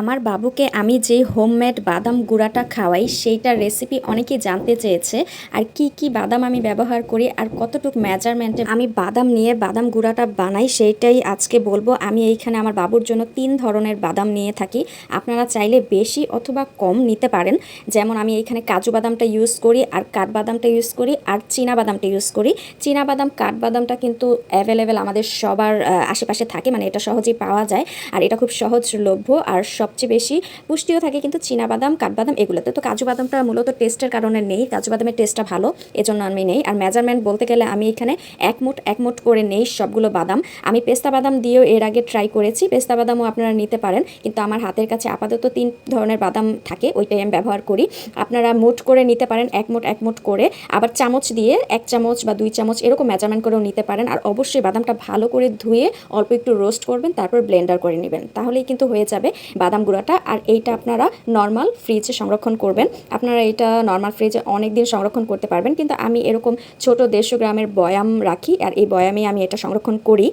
আমার বাবুকে আমি যে হোমমেড বাদাম গুঁড়াটা খাওয়াই, সেইটার রেসিপি অনেকে জানতে চেয়েছে। আর কি কি বাদাম আমি ব্যবহার করি আর কতটুকু মেজারমেন্টে আমি বাদাম নিয়ে বাদাম গুঁড়াটা বানাই, সেইটাই আজকে বলব। আমি এইখানে আমার বাবুর জন্য তিন ধরনের বাদাম নিয়ে থাকি। আপনারা চাইলে বেশি অথবা কম নিতে পারেন। যেমন আমি এইখানে কাজু বাদামটা ইউজ করি আর কাঠবাদামটা ইউজ করি আর চীনা বাদামটা ইউজ করি। চীনা বাদাম কাঠবাদামটা কিন্তু অ্যাভেলেবেল আমাদের সবার আশেপাশে থাকে মানে এটা সহজেই পাওয়া যায়। আর এটা খুব সহজলভ্য আর সবচেয়ে বেশি পুষ্টিও থাকে কিন্তু বাদাম কাঠবাদাম এগুলোতে। তো কাজু বাদামটা মূলত টেস্টের কারণে নেই, কাজু বাদামের টেস্টটা ভালো, এজন্য আমি নেই। আর মেজারমেন্ট বলতে গেলে আমি এখানে এক মুঠ এক মুঠ করে নেই সবগুলো বাদাম। আমি পেস্তা বাদাম দিয়েও এর আগে ট্রাই করেছি, পেস্তা বাদামও আপনারা নিতে পারেন, কিন্তু আমার হাতের কাছে আপাতত তিন ধরনের বাদাম থাকে, ওইটাই আমি ব্যবহার করি। আপনারা মুঠ করে নিতে পারেন এক মুঠ এক মুঠ করে। আবার চামচ দিয়ে এক চামচ বা দুই চামচ এরকম মেজারমেন্ট করেও নিতে পারেন। আর অবশ্যই বাদামটা ভালো করে ধুয়ে অল্প একটু রোস্ট করবেন, তারপর ব্লেন্ডার করে নেবেন। তাহলেই কিন্তু হয়ে যাবে। বাদাম গুঁড়াটা আর এইটা আপনারা নর্মাল ফ্রিজে সংরক্ষণ করবেন। আপনারা এটা নর্মাল ফ্রিজে অনেক দিন সংরক্ষণ করতে পারবেন, কিন্তু আমি এরকম ছোট দেড়শো গ্রামের বয়াম রাখি আর এই বয়ামে আমি এটা সংরক্ষণ করি।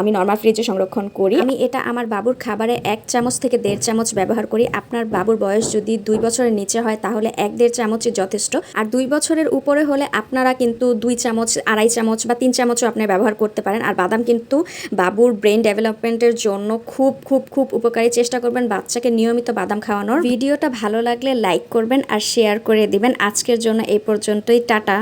আমি নর্মাল ফ্রিজে সংরক্ষণ করি। আমি এটা আমার বাবুর খাবারে এক চামচ থেকে দেড় চামচ ব্যবহার করি। আপনার বাবুর বয়স যদি দুই বছরের নিচে হয়, তাহলে এক দেড় চামচই যথেষ্ট। আর দুই বছরের উপরে হলে আপনারা কিন্তু দুই চামচ, আড়াই চামচ বা তিন চামচও আপনি ব্যবহার করতে পারেন। আর বাদাম কিন্তু বাবুর ব্রেন ডেভেলপমেন্টের জন্য খুব খুব খুব উপকারী। চেষ্টা করবেন বাচ্চাকে নিয়মিত বাদাম খাওয়ানোর। ভিডিওটা ভালো লাগলে লাইক করবেন আর শেয়ার করে দিবেন। আজকের জন্য এই পর্যন্তই। টাটা।